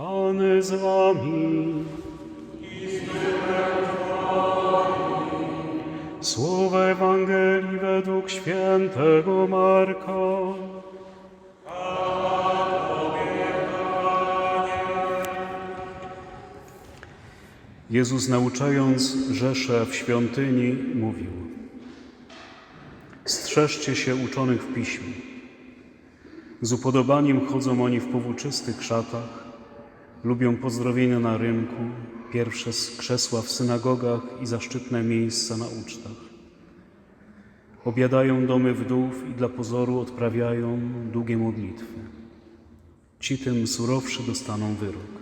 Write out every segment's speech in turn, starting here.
Pan z wami. Słowa Ewangelii według świętego Marka. Jezus nauczając Rzeszę w świątyni mówił Strzeżcie się uczonych w piśmie. Z upodobaniem chodzą oni w powłóczystych szatach, lubią pozdrowienia na rynku, pierwsze krzesła w synagogach i zaszczytne miejsca na ucztach. Obiadają domy wdów i dla pozoru odprawiają długie modlitwy. Ci tym surowszy dostaną wyrok.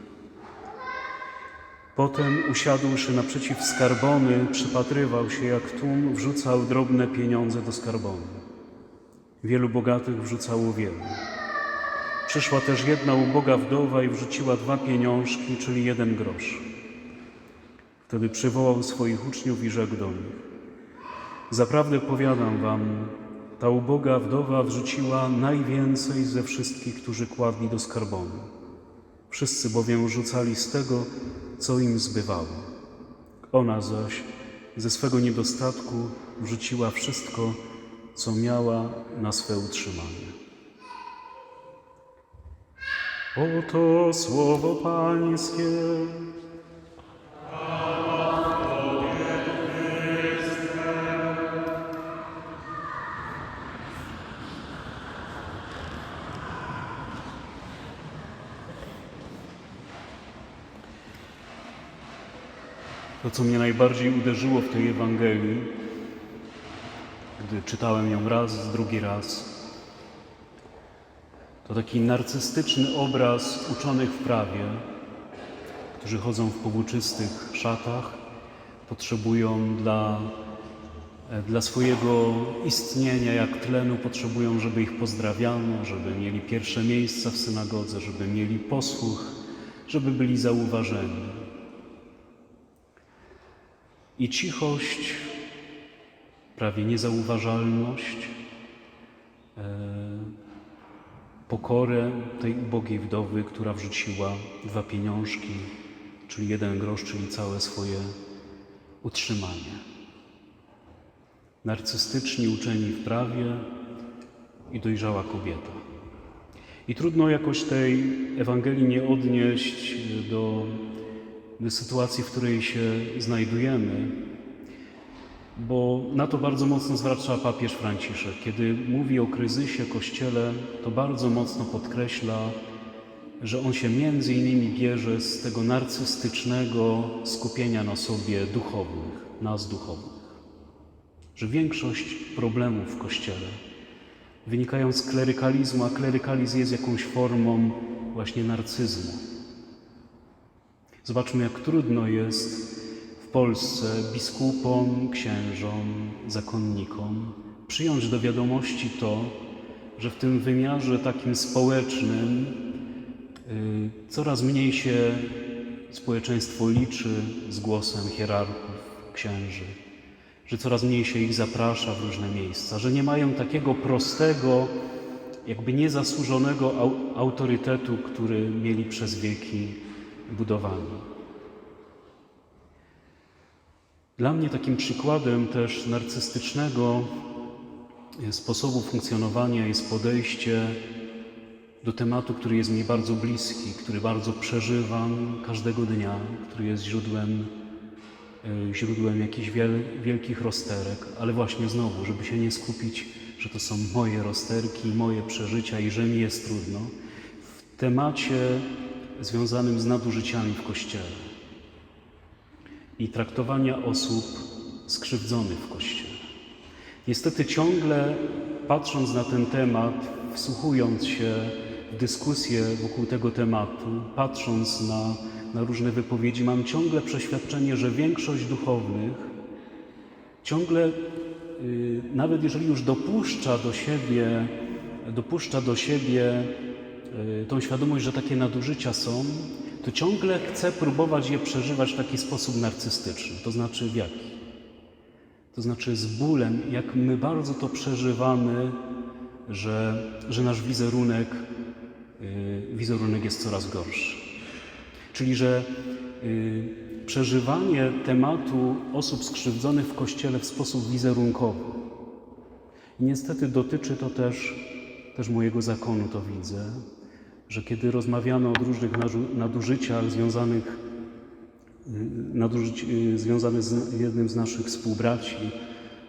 Potem, usiadłszy naprzeciw skarbony, przypatrywał się, jak tłum wrzucał drobne pieniądze do skarbony. Wielu bogatych wrzucało wiele. Przyszła też jedna uboga wdowa i wrzuciła dwa pieniążki, czyli jeden grosz. Wtedy przywołał swoich uczniów i rzekł do nich: Zaprawdę powiadam wam, ta uboga wdowa wrzuciła najwięcej ze wszystkich, którzy kładli do skarbony. Wszyscy bowiem rzucali z tego, co im zbywało. Ona zaś ze swego niedostatku wrzuciła wszystko, co miała na swe utrzymanie. Oto słowo Pańskie. To, co mnie najbardziej uderzyło w tej Ewangelii, gdy czytałem ją raz, drugi raz, to taki narcystyczny obraz uczonych w prawie, którzy chodzą w powłóczystych szatach, potrzebują dla, dla swojego istnienia, jak tlenu, potrzebują, żeby ich pozdrawiano, żeby mieli pierwsze miejsca w synagodze, żeby mieli posłuch, żeby byli zauważeni. I cichość, prawie niezauważalność, e, pokorę tej ubogiej wdowy, która wrzuciła dwa pieniążki, czyli jeden grosz, czyli całe swoje utrzymanie. Narcystyczni uczeni w prawie i dojrzała kobieta. I trudno jakoś tej Ewangelii nie odnieść do, do sytuacji, w której się znajdujemy, bo na to bardzo mocno zwraca papież Franciszek. Kiedy mówi o kryzysie Kościele, to bardzo mocno podkreśla, że on się między innymi bierze z tego narcystycznego skupienia na sobie duchownych, nas duchownych. Że większość problemów w Kościele wynikają z klerykalizmu, a klerykalizm jest jakąś formą właśnie narcyzmu. Zobaczmy, jak trudno jest w Polsce biskupom, księżom, zakonnikom przyjąć do wiadomości to, że w tym wymiarze takim społecznym y, coraz mniej się społeczeństwo liczy z głosem hierarchów, księży, że coraz mniej się ich zaprasza w różne miejsca, że nie mają takiego prostego, jakby niezasłużonego au- autorytetu, który mieli przez wieki budowani. Dla mnie takim przykładem też narcystycznego sposobu funkcjonowania jest podejście do tematu, który jest mi bardzo bliski, który bardzo przeżywam każdego dnia, który jest źródłem, e, źródłem jakichś wiel, wielkich rozterek, ale właśnie znowu, żeby się nie skupić, że to są moje rozterki, moje przeżycia i że mi jest trudno, w temacie związanym z nadużyciami w Kościele i traktowania osób skrzywdzonych w Kościele. Niestety ciągle patrząc na ten temat, wsłuchując się w dyskusję wokół tego tematu, patrząc na, na różne wypowiedzi, mam ciągle przeświadczenie, że większość duchownych ciągle, y, nawet jeżeli już dopuszcza do siebie, dopuszcza do siebie y, tą świadomość, że takie nadużycia są, to ciągle chce próbować je przeżywać w taki sposób narcystyczny. To znaczy w jaki? To znaczy z bólem, jak my bardzo to przeżywamy, że, że nasz wizerunek, yy, wizerunek jest coraz gorszy. Czyli, że y, przeżywanie tematu osób skrzywdzonych w Kościele w sposób wizerunkowy. I niestety dotyczy to też, też mojego zakonu, to widzę, że kiedy rozmawiamy o różnych nadużyciach związanych, y, nadużyć, y, związanych z jednym z naszych współbraci,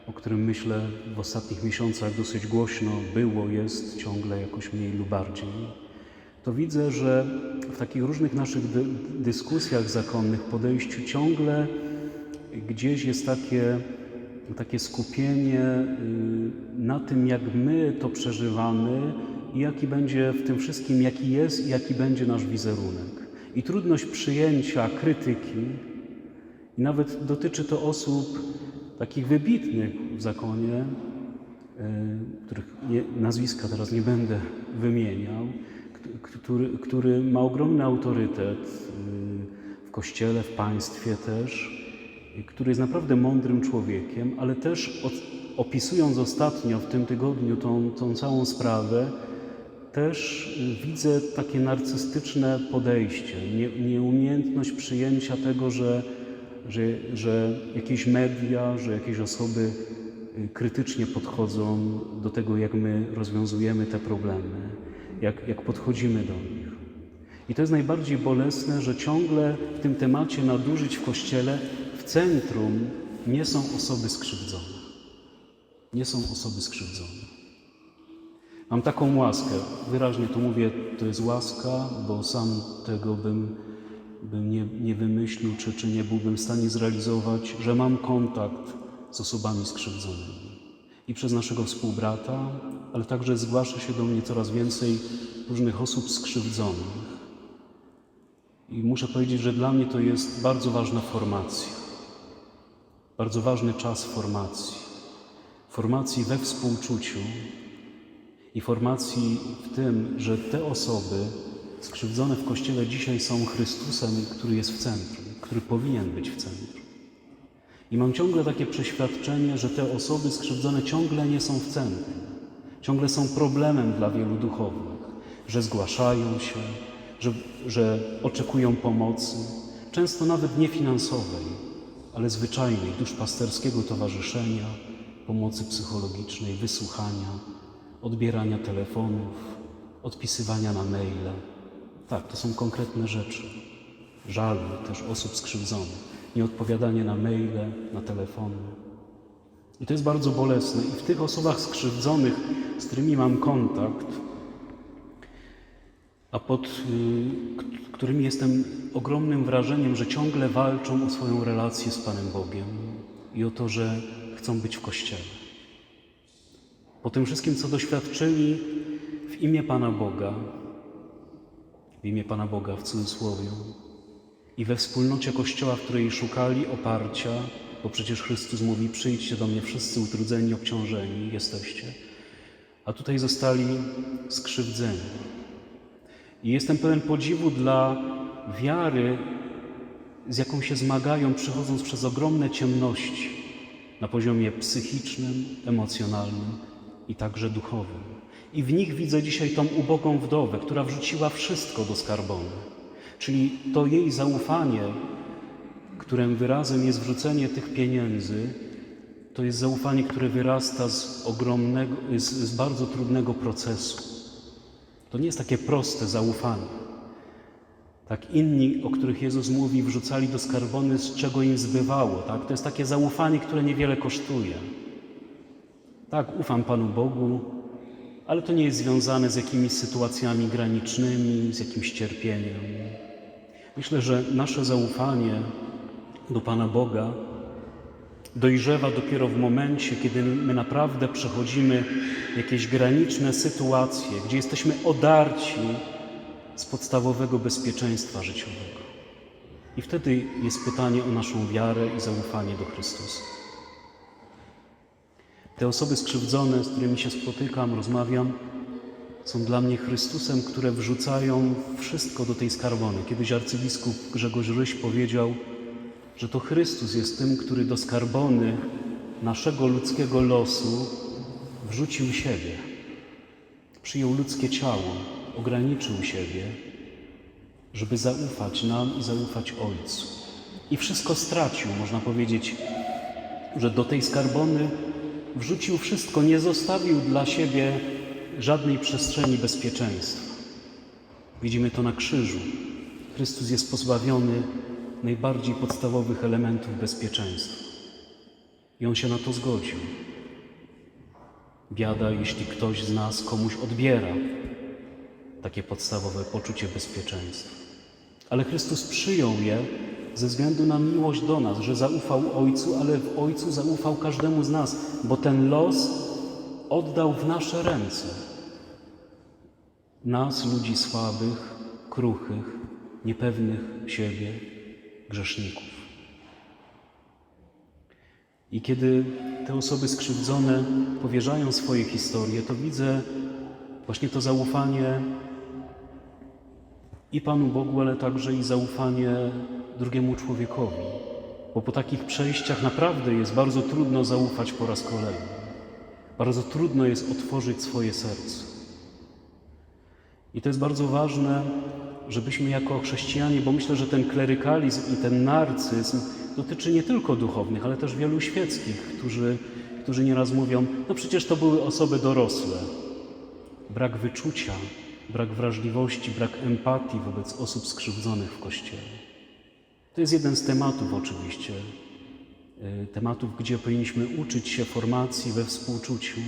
o którym myślę w ostatnich miesiącach dosyć głośno było, jest ciągle jakoś mniej lub bardziej, to widzę, że w takich różnych naszych dy dyskusjach zakonnych, podejściu ciągle gdzieś jest takie, takie skupienie y, na tym, jak my to przeżywamy i jaki będzie w tym wszystkim, jaki jest i jaki będzie nasz wizerunek. I trudność przyjęcia krytyki, i nawet dotyczy to osób takich wybitnych w zakonie, y, których nie, nazwiska teraz nie będę wymieniał, który, który ma ogromny autorytet y, w kościele, w państwie też, który jest naprawdę mądrym człowiekiem, ale też od, opisując ostatnio w tym tygodniu tą, tą całą sprawę, też y, widzę takie narcystyczne podejście, nie, nieumiejętność przyjęcia tego, że, że, że jakieś media, że jakieś osoby y, krytycznie podchodzą do tego, jak my rozwiązujemy te problemy, jak, jak podchodzimy do nich. I to jest najbardziej bolesne, że ciągle w tym temacie nadużyć w Kościele w centrum nie są osoby skrzywdzone. Nie są osoby skrzywdzone. Mam taką łaskę, wyraźnie to mówię, to jest łaska, bo sam tego bym, bym nie, nie wymyślił, czy, czy nie byłbym w stanie zrealizować, że mam kontakt z osobami skrzywdzonymi. I przez naszego współbrata, ale także zgłasza się do mnie coraz więcej różnych osób skrzywdzonych. I muszę powiedzieć, że dla mnie to jest bardzo ważna formacja. Bardzo ważny czas formacji. Formacji we współczuciu, i formacji w tym, że te osoby skrzywdzone w Kościele dzisiaj są Chrystusem, który jest w centrum, który powinien być w centrum. I mam ciągle takie przeświadczenie, że te osoby skrzywdzone ciągle nie są w centrum, ciągle są problemem dla wielu duchownych, że zgłaszają się, że, że oczekują pomocy, często nawet nie finansowej, ale zwyczajnej, duszpasterskiego towarzyszenia, pomocy psychologicznej, wysłuchania, odbierania telefonów, odpisywania na maile. Tak, to są konkretne rzeczy. Żalu też osób skrzywdzonych, nieodpowiadanie na maile, na telefony. I to jest bardzo bolesne. I w tych osobach skrzywdzonych, z którymi mam kontakt, a pod y, którymi jestem ogromnym wrażeniem, że ciągle walczą o swoją relację z Panem Bogiem i o to, że chcą być w Kościele po tym wszystkim, co doświadczyli w imię Pana Boga, w imię Pana Boga w cudzysłowie, i we wspólnocie Kościoła, w której szukali oparcia, bo przecież Chrystus mówi: Przyjdźcie do mnie wszyscy utrudzeni, obciążeni jesteście, a tutaj zostali skrzywdzeni. I jestem pełen podziwu dla wiary, z jaką się zmagają, przechodząc przez ogromne ciemności na poziomie psychicznym, emocjonalnym i także duchowym. I w nich widzę dzisiaj tą ubogą wdowę, która wrzuciła wszystko do skarbony. Czyli to jej zaufanie, którym wyrazem jest wrzucenie tych pieniędzy, to jest zaufanie, które wyrasta z ogromnego, z, z bardzo trudnego procesu. To nie jest takie proste zaufanie. Tak inni, o których Jezus mówi, wrzucali do skarbony, z czego im zbywało. Tak? To jest takie zaufanie, które niewiele kosztuje. Tak, ufam Panu Bogu, ale to nie jest związane z jakimiś sytuacjami granicznymi, z jakimś cierpieniem. Myślę, że nasze zaufanie do Pana Boga dojrzewa dopiero w momencie, kiedy my naprawdę przechodzimy jakieś graniczne sytuacje, gdzie jesteśmy odarci z podstawowego bezpieczeństwa życiowego. I wtedy jest pytanie o naszą wiarę i zaufanie do Chrystusa. Te osoby skrzywdzone, z którymi się spotykam, rozmawiam, są dla mnie Chrystusem, które wrzucają wszystko do tej skarbony. Kiedyś arcybiskup Grzegorz Ryś powiedział, że to Chrystus jest tym, który do skarbony naszego ludzkiego losu wrzucił siebie. Przyjął ludzkie ciało, ograniczył siebie żeby zaufać nam i zaufać Ojcu. I wszystko stracił, można powiedzieć, że do tej skarbony wrzucił wszystko, nie zostawił dla siebie żadnej przestrzeni bezpieczeństwa. Widzimy to na krzyżu. Chrystus jest pozbawiony najbardziej podstawowych elementów bezpieczeństwa. I on się na to zgodził. Biada, jeśli ktoś z nas komuś odbiera takie podstawowe poczucie bezpieczeństwa. Ale Chrystus przyjął je ze względu na miłość do nas, że zaufał Ojcu, ale w Ojcu zaufał każdemu z nas, bo ten los oddał w nasze ręce. Nas, ludzi słabych, kruchych, niepewnych siebie, grzeszników. I kiedy te osoby skrzywdzone powierzają swoje historie, to widzę właśnie to zaufanie i Panu Bogu, ale także i zaufanie drugiemu człowiekowi. Bo po takich przejściach naprawdę jest bardzo trudno zaufać po raz kolejny. Bardzo trudno jest otworzyć swoje serce. I to jest bardzo ważne, żebyśmy jako chrześcijanie, bo myślę, że ten klerykalizm i ten narcyzm dotyczy nie tylko duchownych, ale też wielu świeckich, którzy, którzy nieraz mówią, no przecież to były osoby dorosłe. Brak wyczucia, brak wrażliwości, brak empatii wobec osób skrzywdzonych w Kościele. To jest jeden z tematów oczywiście, y, tematów, gdzie powinniśmy uczyć się formacji we współczuciu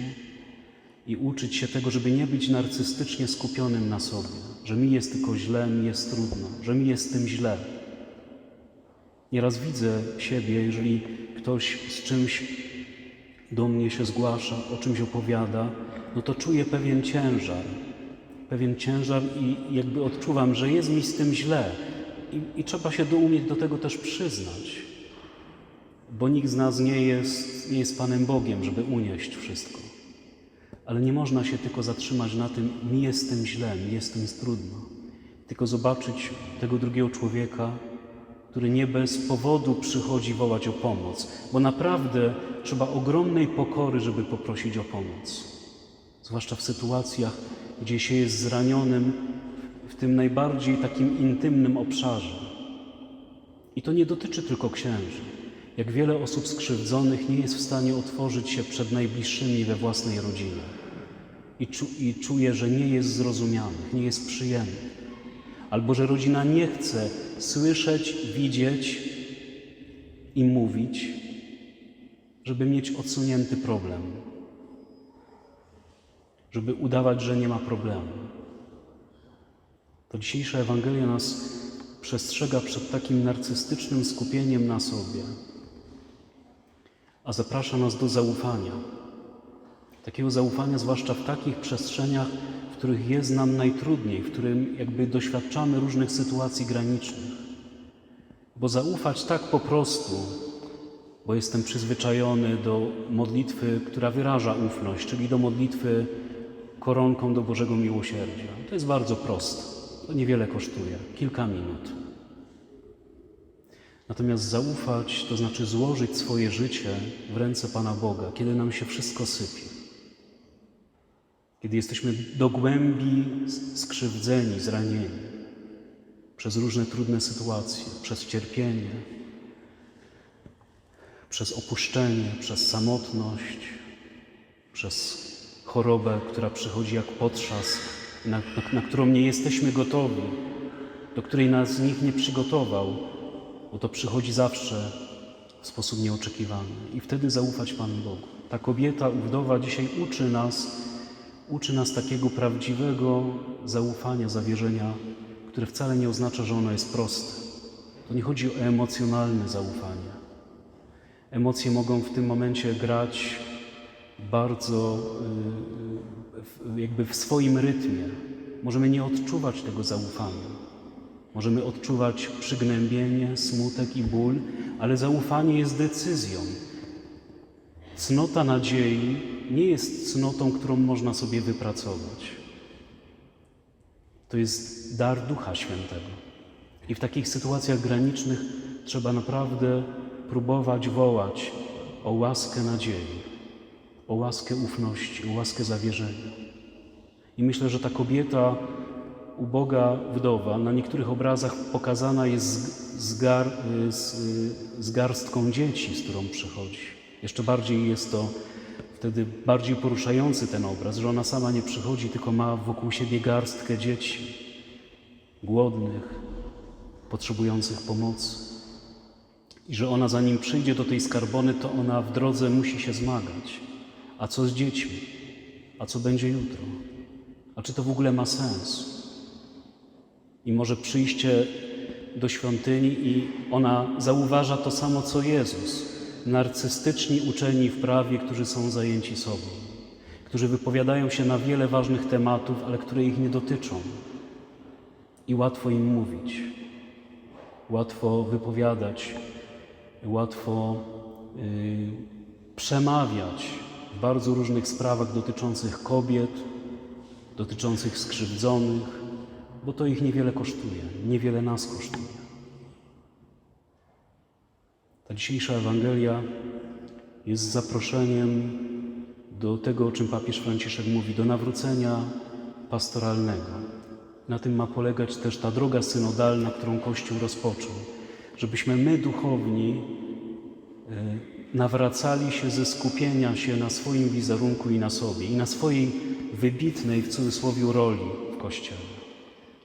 i uczyć się tego, żeby nie być narcystycznie skupionym na sobie, że mi jest tylko źle, mi jest trudno, że mi jest tym źle. Nieraz widzę siebie, jeżeli ktoś z czymś do mnie się zgłasza, o czymś opowiada, no to czuję pewien ciężar, pewien ciężar i jakby odczuwam, że jest mi z tym źle. I, i trzeba się do, umieć do tego też przyznać, bo nikt z nas nie jest, nie jest Panem Bogiem, żeby unieść wszystko. Ale nie można się tylko zatrzymać na tym, mi jest tym źle, mi jest tym trudno. Tylko zobaczyć tego drugiego człowieka, który nie bez powodu przychodzi wołać o pomoc, bo naprawdę trzeba ogromnej pokory, żeby poprosić o pomoc. Zwłaszcza w sytuacjach, gdzie się jest zranionym w tym najbardziej takim intymnym obszarze. I to nie dotyczy tylko księży. Jak wiele osób skrzywdzonych nie jest w stanie otworzyć się przed najbliższymi we własnej rodzinie i, czu, i czuje, że nie jest zrozumianych, nie jest przyjemnych, albo że rodzina nie chce słyszeć, widzieć i mówić, żeby mieć odsunięty problem, żeby udawać, że nie ma problemu. To dzisiejsza Ewangelia nas przestrzega przed takim narcystycznym skupieniem na sobie, a zaprasza nas do zaufania. Takiego zaufania, zwłaszcza w takich przestrzeniach, w których jest nam najtrudniej, w którym jakby doświadczamy różnych sytuacji granicznych. Bo zaufać tak po prostu, bo jestem przyzwyczajony do modlitwy, która wyraża ufność, czyli do modlitwy koronką do Bożego Miłosierdzia. To jest bardzo proste. To niewiele kosztuje, kilka minut. Natomiast zaufać to znaczy złożyć swoje życie w ręce Pana Boga, kiedy nam się wszystko sypie. Kiedy jesteśmy do głębi skrzywdzeni, zranieni przez różne trudne sytuacje, przez cierpienie, przez opuszczenie, przez samotność, przez chorobę, która przychodzi jak potrzask, na, na, na którą nie jesteśmy gotowi, do której nas nikt nie przygotował, bo to przychodzi zawsze w sposób nieoczekiwany. I wtedy zaufać Panu Bogu. Ta kobieta, wdowa dzisiaj uczy nas, uczy nas takiego prawdziwego zaufania, zawierzenia, które wcale nie oznacza, że ono jest proste. To nie chodzi o emocjonalne zaufanie. Emocje mogą w tym momencie grać bardzo y, jakby w swoim rytmie. Możemy nie odczuwać tego zaufania. Możemy odczuwać przygnębienie, smutek i ból, ale zaufanie jest decyzją. Cnota nadziei nie jest cnotą, którą można sobie wypracować. To jest dar Ducha Świętego. I w takich sytuacjach granicznych trzeba naprawdę próbować wołać o łaskę nadziei, o łaskę ufności, o łaskę zawierzenia. I myślę, że ta kobieta uboga wdowa. Na niektórych obrazach pokazana jest z, gar, z, z garstką dzieci, z którą przychodzi. Jeszcze bardziej jest to wtedy bardziej poruszający ten obraz, że ona sama nie przychodzi, tylko ma wokół siebie garstkę dzieci, głodnych, potrzebujących pomocy. I że ona zanim przyjdzie do tej skarbony, to ona w drodze musi się zmagać. A co z dziećmi? A co będzie jutro? A czy to w ogóle ma sens? I może przyjście do świątyni i ona zauważa to samo co Jezus. Narcystyczni uczeni w prawie, którzy są zajęci sobą, którzy wypowiadają się na wiele ważnych tematów, ale które ich nie dotyczą. I łatwo im mówić, łatwo wypowiadać, łatwo y, przemawiać bardzo różnych sprawach dotyczących kobiet, dotyczących skrzywdzonych, bo to ich niewiele kosztuje, niewiele nas kosztuje. Ta dzisiejsza Ewangelia jest zaproszeniem do tego, o czym papież Franciszek mówi, do nawrócenia pastoralnego. Na tym ma polegać też ta droga synodalna, którą Kościół rozpoczął, żebyśmy my, duchowni, e, nawracali się ze skupienia się na swoim wizerunku i na sobie, i na swojej wybitnej, w cudzysłowie, roli w Kościele.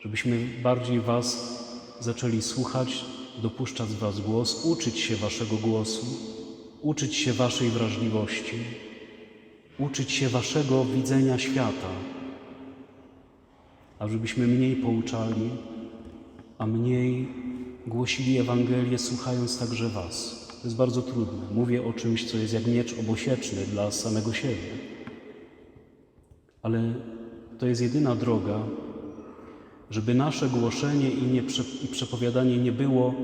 Żebyśmy bardziej Was zaczęli słuchać, dopuszczać Was głos, uczyć się Waszego głosu, uczyć się Waszej wrażliwości, uczyć się Waszego widzenia świata, a żebyśmy mniej pouczali, a mniej głosili Ewangelię, słuchając także Was. To jest bardzo trudne. Mówię o czymś, co jest jak miecz obosieczny dla samego siebie. Ale to jest jedyna droga, żeby nasze głoszenie i, nie, i przepowiadanie nie było,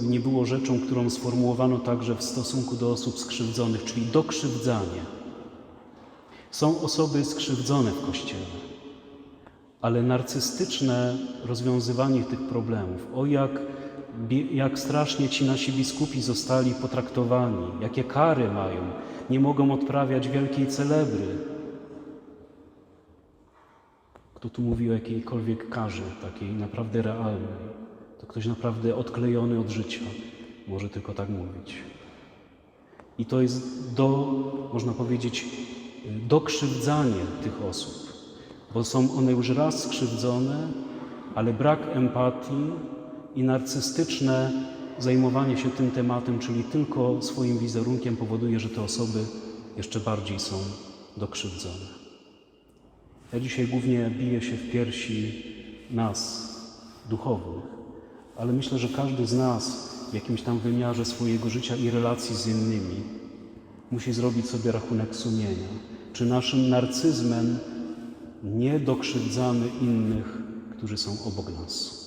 yy, nie było rzeczą, którą sformułowano także w stosunku do osób skrzywdzonych, czyli dokrzywdzanie. Są osoby skrzywdzone w Kościele, ale narcystyczne rozwiązywanie tych problemów, o jak, jak strasznie ci nasi biskupi zostali potraktowani, jakie kary mają, nie mogą odprawiać wielkiej celebry. Kto tu mówi o jakiejkolwiek karze, takiej naprawdę realnej, to ktoś naprawdę odklejony od życia może tylko tak mówić. I to jest do, można powiedzieć, dokrzywdzanie tych osób, bo są one już raz skrzywdzone, ale brak empatii i narcystyczne zajmowanie się tym tematem, czyli tylko swoim wizerunkiem, powoduje, że te osoby jeszcze bardziej są dokrzywdzone. Ja dzisiaj głównie biję się w piersi nas, duchownych, ale myślę, że każdy z nas w jakimś tam wymiarze swojego życia i relacji z innymi musi zrobić sobie rachunek sumienia. Czy naszym narcyzmem nie dokrzywdzamy innych, którzy są obok nas?